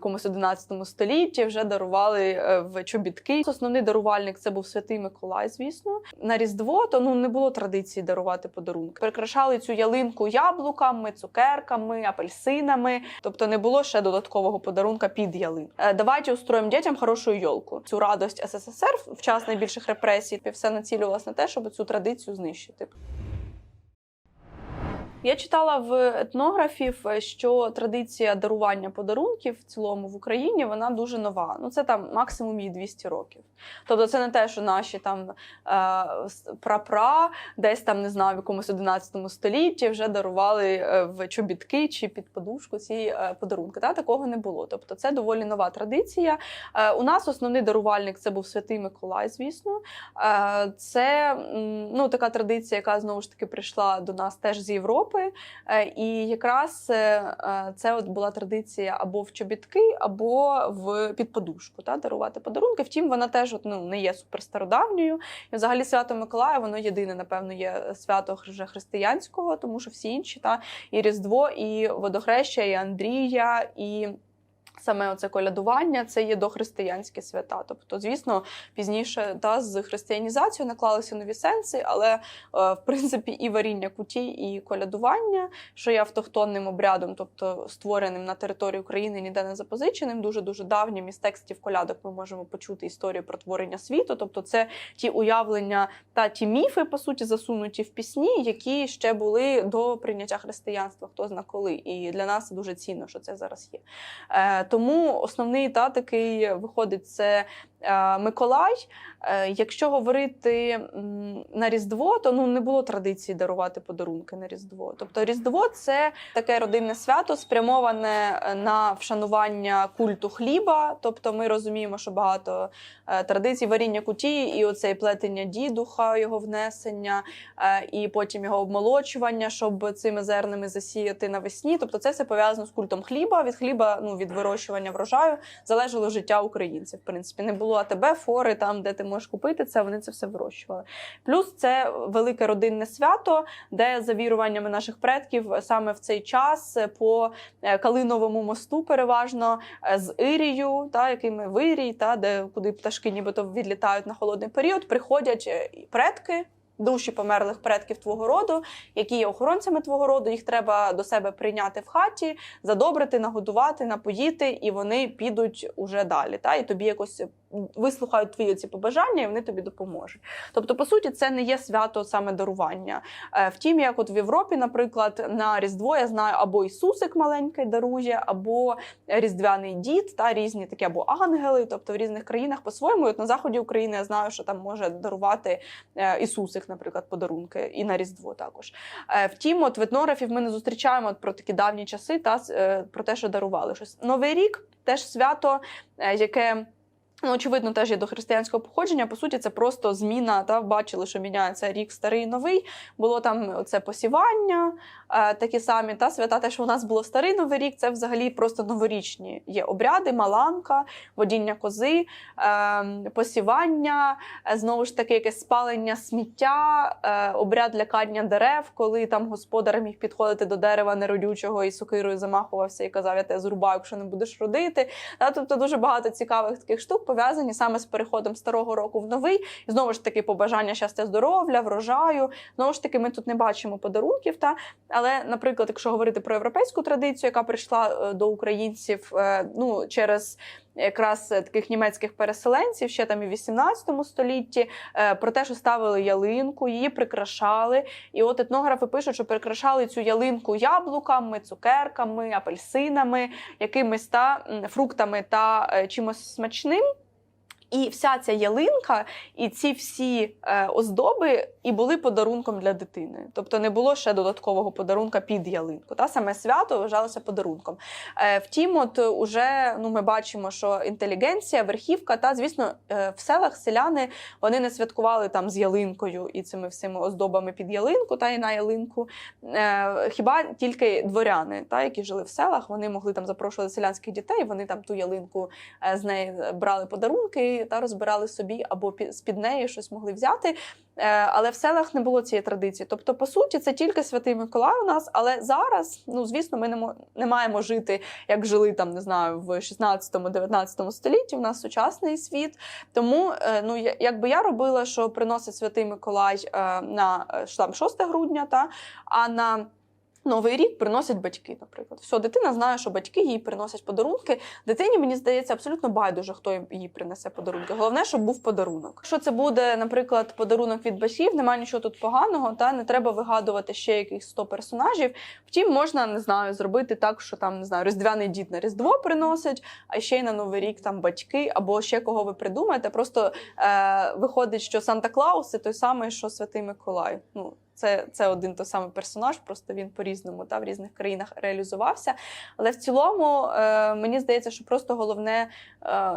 якомусь 11 столітті вже дарували е, в чобітки. Основний дарувальник це був святий Миколай, звісно. На Різдво то ну не було традиції дарувати подарунки. Прикрашали цю ялинку яблуками, цукерками, апельсинами. Тобто не було ще додаткового подарунка під ялинку. Е, Давайте устроїмо дітям хорошу йолку. Цю радость СССР в час найбільших репресій все націлювалося на те, щоб цю традицію знищити. Я читала в етнографів, що традиція дарування подарунків в цілому в Україні вона дуже нова. Ну це там максимум їй 200 років. Тобто, це не те, що наші там е, прапра десь там не знаю, в якомусь 11 столітті вже дарували е, в чобітки чи під подушку ці е, подарунки. Та такого не було. Тобто, це доволі нова традиція. У нас основний дарувальник це був Святий Миколай, звісно. Це ну, така традиція, яка знову ж таки прийшла до нас теж з Європи. Е, І якраз е, е, це от була традиція або в чобітки, або в підподушку та, дарувати подарунки. Втім, вона теж от, ну, не є суперстародавньою. І взагалі свято Миколая, воно єдине, напевно, є свято вже християнського, тому що всі інші та і Різдво, і Водохреща, і Андрія, і. Саме оце колядування це є дохристиянські свята. Тобто, звісно, пізніше та з християнізацією наклалися нові сенси, але е, в принципі і варіння куті, і колядування, що є автохтонним обрядом, тобто створеним на території України, ніде не запозиченим, дуже дуже давнім із текстів колядок ми можемо почути історію про творення світу. Тобто, це ті уявлення та ті міфи, по суті, засунуті в пісні, які ще були до прийняття християнства, хто зна коли. І для нас дуже цінно, що це зараз є. Тому основний та такий виходить це Миколай. Е, Якщо говорити на Різдво, то ну не було традиції дарувати подарунки на Різдво. Тобто Різдво це таке родинне свято, спрямоване е, на вшанування культу хліба. Тобто ми розуміємо, що багато е, традицій варіння куті, і оцей плетення дідуха, його внесення, е, і потім його обмолочування, щоб цими зернами засіяти навесні. Тобто, це все пов'язано з культом хліба. Від хліба, ну від вирощування врожаю, залежало життя українців. В принципі, не було АТБ, фори там, де ти можеш купити це. Вони це все вирощували. Плюс це велике родинне свято, де за віруваннями наших предків саме в цей час по е, Калиновому мосту, переважно е, з Ірію, та якими вирій, та де куди пташки нібито відлітають на холодний період, приходять е, предки. Душі померлих предків твого роду, які є охоронцями твого роду, їх треба до себе прийняти в хаті, задобрити, нагодувати, напоїти, і вони підуть уже далі. Та і тобі якось вислухають твої ці побажання, і вони тобі допоможуть. Тобто, по суті, це не є свято саме дарування. Е, Втім, як от в Європі, наприклад, на Різдво я знаю або Ісусик маленький дарує, або Різдвяний дід, та різні такі, або ангели. Тобто в різних країнах по-своєму. От на заході України я знаю, що там може дарувати е, Ісусик, наприклад, подарунки, і на Різдво також. Е, Втім, от в етнографів ми не зустрічаємо от про такі давні часи, та про те, що дарували щось. Новий рік теж свято, яке. Ну, очевидно, теж є до християнського походження. По суті, це просто зміна. Та бачили, що міняється рік старий новий. Було там це посівання, е, такі самі та свята. Те, що у нас було старий новий рік, це взагалі просто новорічні є обряди, маланка, водіння кози, е, посівання, е, знову ж таки, якесь спалення сміття, е, обряд лякання дерев, коли там господар міг підходити до дерева неродючого і сокирою замахувався і казав: Я тебе зрубаю, якщо не будеш родити. Та, тобто дуже багато цікавих таких штук пов'язані саме з переходом старого року в новий. І знову ж таки, побажання щастя, здоров'я, врожаю. Знову ж таки, ми тут не бачимо подарунків. Та але, наприклад, якщо говорити про європейську традицію, яка прийшла е, до українців е, ну через. Якраз е, таких німецьких переселенців ще там і в 18 столітті про те, що ставили ялинку, її прикрашали. І от етнографи пишуть, що прикрашали цю ялинку яблуками, цукерками, апельсинами, якимись та фруктами та чимось смачним. І вся ця ялинка, і ці всі е, оздоби і були подарунком для дитини. Тобто не було ще додаткового подарунка під ялинку. Та саме свято вважалося подарунком. Е, втім, от е, уже ну ми бачимо, що інтелігенція, верхівка, та звісно, е, в селах селяни вони не святкували там з ялинкою і цими всіми оздобами під ялинку та і на ялинку. Е, хіба тільки дворяни, та які жили в селах, вони могли там запрошувати селянських дітей. Вони там ту ялинку е, з неї брали подарунки та розбирали собі або пі- з-під неї щось могли взяти. Е, Але в селах не було цієї традиції. Тобто, по суті, це тільки Святий Миколай у нас. Але зараз, ну звісно, ми не, не маємо жити, як жили там, не знаю, в 16-19 столітті. У нас сучасний світ. Тому, е, ну якби я робила, що приносить Святий Миколай е, на там 6 грудня, та а на Новий рік приносять батьки, наприклад. Все, дитина знає, що батьки їй приносять подарунки. Дитині, мені здається, абсолютно байдуже, хто їй принесе подарунки. Головне, щоб був подарунок. Якщо це буде, наприклад, подарунок від батьків, немає нічого тут поганого, та не треба вигадувати ще якихось 100 персонажів. Втім, можна не знаю, зробити так, що там не знаю, різдвяний дід на різдво приносить, а ще й на новий рік там батьки або ще кого ви придумаєте. Просто е, виходить, що Санта Клаус це той самий, що Святий Миколай. Ну це, це один той самий персонаж, просто він по-різному та в різних країнах реалізувався. Але в цілому е, мені здається, що просто головне е,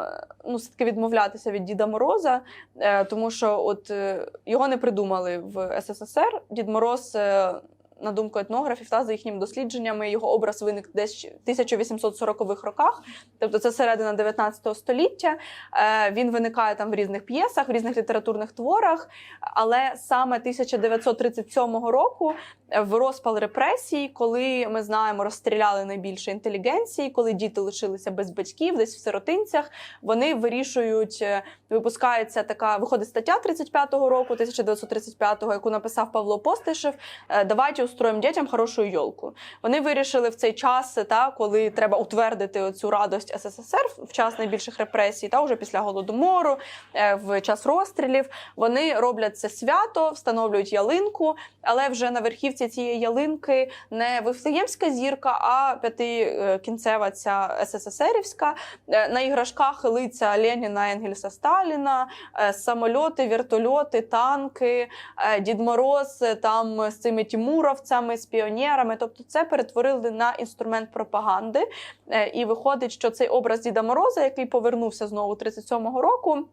ну, все-таки відмовлятися від Діда Мороза, е, тому що от е, його не придумали в СССР. Дід Мороз. Е, на думку етнографів, та за їхніми дослідженнями, його образ виник десь в 1840-х роках, тобто це середина 19 століття. Е, Він виникає там в різних п'єсах, в різних літературних творах. Але саме 1937 року, е, в розпал репресій, коли ми знаємо, розстріляли найбільше інтелігенції, коли діти лишилися без батьків, десь в сиротинцях, вони вирішують, е, випускається така, виходить стаття 35-го року, 1935-го, яку написав Павло Постишев. е, Устроїмо дітям хорошу йолку. Вони вирішили в цей час, та коли треба утвердити оцю радость СССР в час найбільших репресій, та вже після голодомору, е, в час розстрілів. Вони роблять це свято, встановлюють ялинку, але вже на верхівці цієї ялинки не Вифлеємська зірка, а п'ятикінцева ця СССРівська. Е, На іграшках лиця Леніна, Енгельса, Сталіна, е, самольоти, вертольоти, танки, Дід Мороз там з цими тімуровцями, з піонерами. Тобто, це перетворили на інструмент пропаганди. Е, І виходить, що цей образ Діда Мороза, який повернувся знову 37-го року.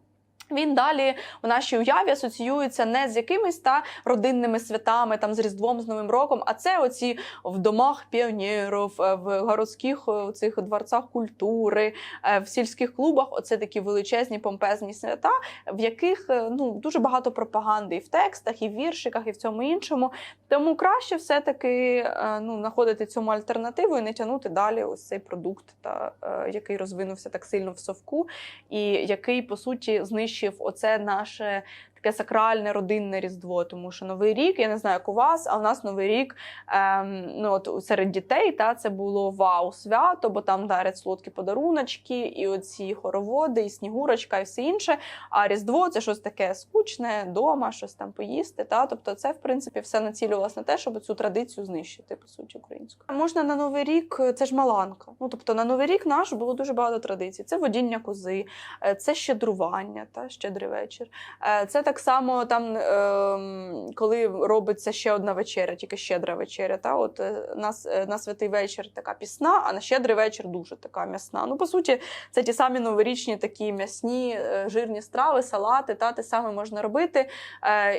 Він далі у нашій уяві асоціюється не з якимись та родинними святами, там з Різдвом, з Новим роком, а це оці в домах піонерів, е, в городських е, цих дворцах культури, в сільських клубах. Оце такі величезні помпезні свята, в яких ну дуже багато пропаганди і в текстах, і в віршиках, і в цьому іншому. Тому краще все-таки е, ну, знаходити цьому альтернативу і не тягнути далі ось цей продукт, та, е, який розвинувся так сильно в совку, і який, по суті, знищив оце наше таке сакральне родинне різдво. Тому що Новий рік, я не знаю, як у вас, а у нас Новий рік ем, ну, от серед дітей та, це було вау свято, бо там дарять солодкі подаруночки, і оці хороводи, і снігурочка, і все інше. А Різдво це щось таке скучне, дома, щось там поїсти. Та? Тобто, це, в принципі, все націлювалося на те, щоб цю традицію знищити, по суті, українську. Можна на Новий рік, це ж маланка. Ну, тобто, на Новий рік наш було дуже багато традицій. Це водіння кози, е, це щедрування, та, щедрий вечір. Е, Це так само, там, ем, коли робиться ще одна вечеря, тільки щедра вечеря. Та? От, е, нас, е, на святий вечір така пісна, а на щедрий вечір дуже така м'ясна. Ну, по суті, це ті самі новорічні такі м'ясні, е, жирні страви, салати, та те саме можна робити.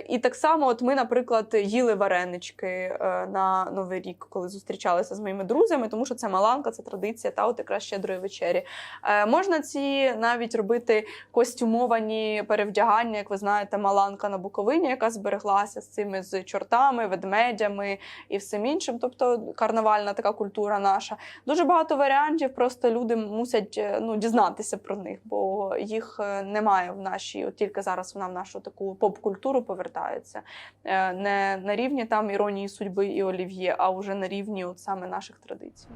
І так само, от ми, наприклад, їли варенички на Новий рік, коли зустрічалися з моїми друзями, тому що це маланка, це традиція, та от якраз щедрої вечері. Можна ці навіть робити костюмовані перевдягання, як ви знаєте, маланка на Буковині, яка збереглася з цими з чортами, ведмедями і всім іншим. Тобто карнавальна така культура наша. Дуже багато варіантів, просто люди мусять е, ну, дізнатися про них, бо їх е, немає в нашій, от тільки зараз вона в нашу таку поп-культуру повертається. Е, Не на рівні там іронії судьби і олів'є, а вже на рівні от саме наших традицій.